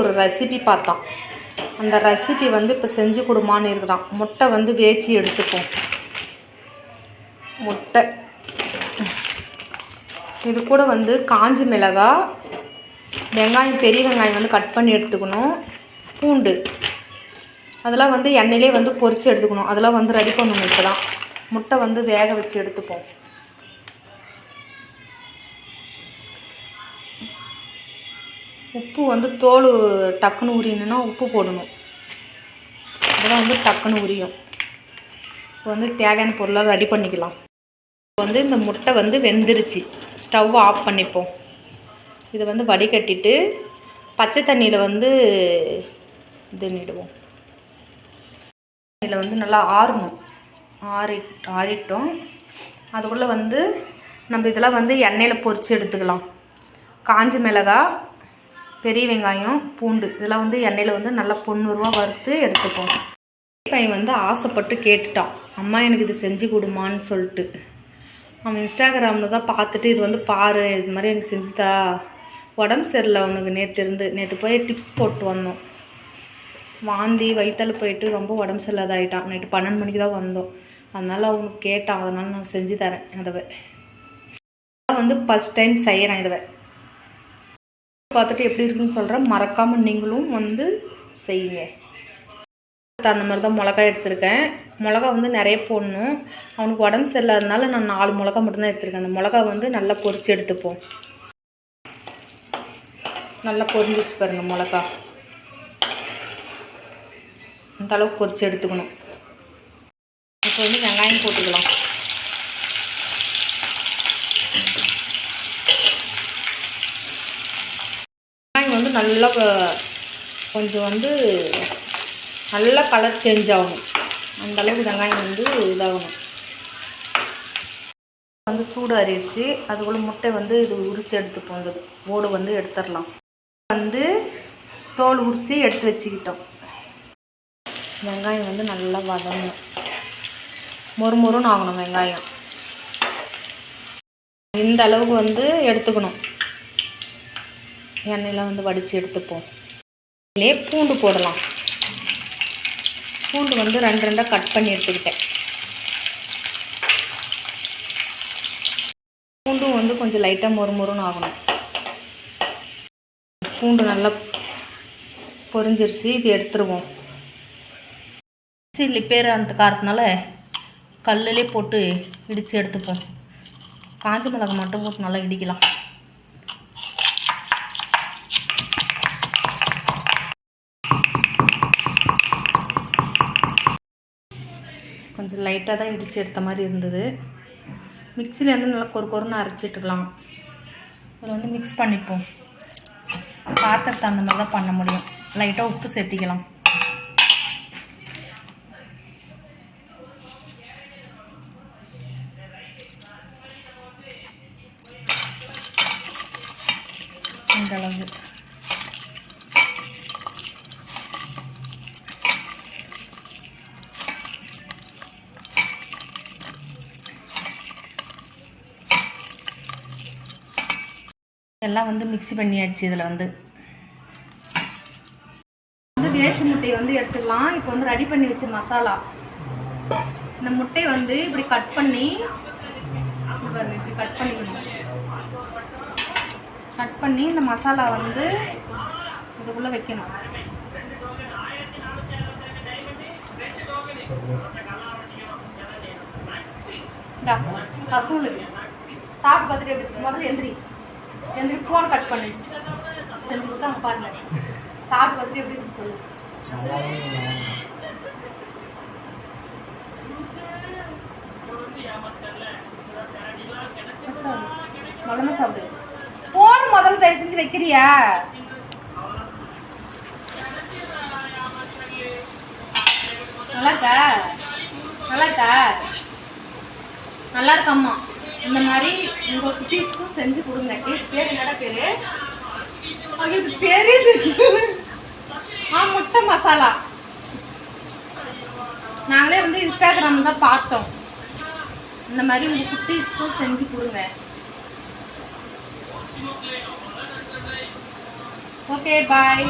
ஒரு ரெசிபி பார்த்தோம் அந்த ரெசிபி வந்து இப்போ செஞ்சு கொடுமான்னு இருக்கிறான் முட்டை வந்து வேச்சி எடுத்துப்போம். முட்டை. இது கூட வந்து காஞ்சி மிளகாய் வெங்காயம் பெரிய வெங்காயம் வந்து கட் பண்ணி எடுத்துக்கணும். பூண்டு. அதெல்லாம் வந்து எண்ணெயிலே வந்து பொரித்து எடுத்துக்கணும். அதெல்லாம் வந்து ரெடி பண்ணணும் இப்போ தான் முட்டை வந்து வேக வச்சு எடுத்துப்போம். உப்பு வந்து தோல் டக்குன்னு உரியணுன்னா உப்பு போடணும். அதெல்லாம் வந்து டக்குன்னு உரியும். இப்போ வந்து தேவையான பொருளாக ரெடி பண்ணிக்கலாம். இப்போ வந்து இந்த முட்டை வந்து வெந்துருச்சு. ஸ்டவ் ஆஃப் பண்ணிப்போம். இதை வந்து வடிகட்டிட்டு பச்சை தண்ணியில் வந்து இது நிடுவோம் இதில் வந்து நல்லா ஆறணும். ஆறி ஆறிட்டோம். அதுக்குள்ளே வந்து நம்ம இதெல்லாம் வந்து எண்ணெயில் பொரித்து எடுத்துக்கலாம். காஞ்ச மிளகாய் பெரிய வெங்காயம் பூண்டு இதெல்லாம் வந்து எண்ணெயில் வந்து நல்லா பொன்னுருவாக வறுத்து எடுத்துப்போம். பையன் வந்து ஆசைப்பட்டு கேட்டுட்டான். அம்மா எனக்கு இது செஞ்சு கொடுமான்னு சொல்லிட்டு. அவன் இன்ஸ்டாகிராமில் தான் பார்த்துட்டு இது வந்து பாரு இது மாதிரி எனக்கு செஞ்சுதா? உடம்பு சரியில்லை அவனுக்கு நேற்று இருந்து. நேற்று போய் டிப்ஸ் போட்டு வந்தோம். வாந்தி வயிற்றால போயிட்டு ரொம்ப உடம்பு சரியில்லாதாயிட்டான். நைட்டு பன்னெண்டு மணிக்கு தான் வந்தோம். அதனால் அவனுக்கு கேட்டான். அதனால் நான் செஞ்சு தரேன். அதை வந்து ஃபஸ்ட் டைம் செய்கிறேன் இதை பார்த்துட்டு எப்படி இருக்குன்னு சொல்கிறேன் மறக்காமல் நீங்களும் வந்து செய்யுங்க. அந்த மாதிரி தான் மிளகா எடுத்திருக்கேன். மிளகா வந்து நிறைய போடணும். அவனுக்கு உடம்பு சரியில்லாதனால நான் நாலு மிளகா மட்டும்தான் எடுத்திருக்கேன். அந்த மிளகா வந்து நல்லா பொரித்து எடுத்துப்போம். நல்லா பொரிஞ்சிச்சு பாருங்க மிளகா அந்த அளவுக்கு பொரித்து எடுத்துக்கணும். இப்போ வந்து வெங்காயம் போட்டுக்கலாம். நல்லா கொஞ்சம் வந்து நல்லா கலர் சேஞ்ச் ஆகணும். அந்தளவுக்கு வெங்காயம் வந்து இதாகணும். வந்து சூடு அறிவிச்சு அதுக்குள்ள முட்டை வந்து இது உரிச்சு எடுத்துப்போம். இந்த ஓடு வந்து எடுத்துடலாம். வந்து தோல் உரிச்சு எடுத்து வச்சுக்கிட்டோம். வெங்காயம் வந்து நல்லா வதங்கணும். மொறுமொறுன்னு ஆகணும் வெங்காயம். இந்த அளவுக்கு வந்து எடுத்துக்கணும். எண்ணெயில் வந்து வடித்து எடுத்துப்போம். இதிலே பூண்டு போடலாம். பூண்டு வந்து ரெண்டு ரெண்டாக கட் பண்ணி எடுத்துக்கிட்டேன். பூண்டும் வந்து கொஞ்சம் லைட்டாக மொறு மொறுன்னு ஆகணும். பூண்டு நல்லா பொரிஞ்சிருச்சு இது எடுத்துருவோம். சில்லி பேர் அந்த காரத்தினால கல்லுலேயே போட்டு இடித்து எடுத்துப்போம். காஞ்ச மிளகாய் மட்டும் போட்டு நல்லா இடிக்கலாம். கொஞ்சம் லைட்டாக தான் இடித்து எடுத்த மாதிரி இருந்தது. மிக்சியில் வந்து நல்லா கொரு கொருன்னு அரைச்சிட்டுக்கலாம். இதில் வந்து மிக்ஸ் பண்ணிப்போம். பாத்திரத்தை அந்த மாதிரி தான் பண்ண முடியும். லைட்டாக உப்பு சேர்த்திக்கலாம். இந்த அளவு. எல்லாம் வந்து மிக்சி பண்ணியாச்சு இதில் வந்து. வந்து வேச்சு முட்டையை வந்து எடுத்துக்கலாம் இப்போ வந்து ரெடி பண்ணி வச்ச மசாலா. இந்த முட்டையை வந்து இப்படி கட் பண்ணி பாருங்க இப்படி கட் பண்ணிக்கணும் கட் பண்ணி இந்த மசாலா வந்து இதுக்குள்ளே வைக்கணும். பசங்களுக்கு. சாப்பிட்டு பார்த்துட்டு எப்படி முதல்ல எந்திரி எந்திரி ஃபோன் கட் பண்ணி. செஞ்சு கொடுத்தா அவங்க பாருங்க. சாப்பிட்டு பார்த்துட்டு எப்படி இருக்குன்னு சொல்லு. முதல்ல சாப்பிடு. ஃபோன் முதல்ல தயவு செஞ்சு வைக்கிறியா? நல்லா இருக்கா நல்லா இருக்கா நல்லா இருக்கம்மா இந்த மாதிரி உங்கள் குட்டீஸ்க்கும் செஞ்சு கொடுங்க. ஏய், பேர் என்னடா பேர்? ஐயோ, இது ஆ முட்டை மசாலா. நாங்களே வந்து இன்ஸ்டாகிராம் தான் பார்த்தோம். இந்த மாதிரி உங்கள் குட்டீஸ்க்கும் செஞ்சு கொடுங்க. Okay bye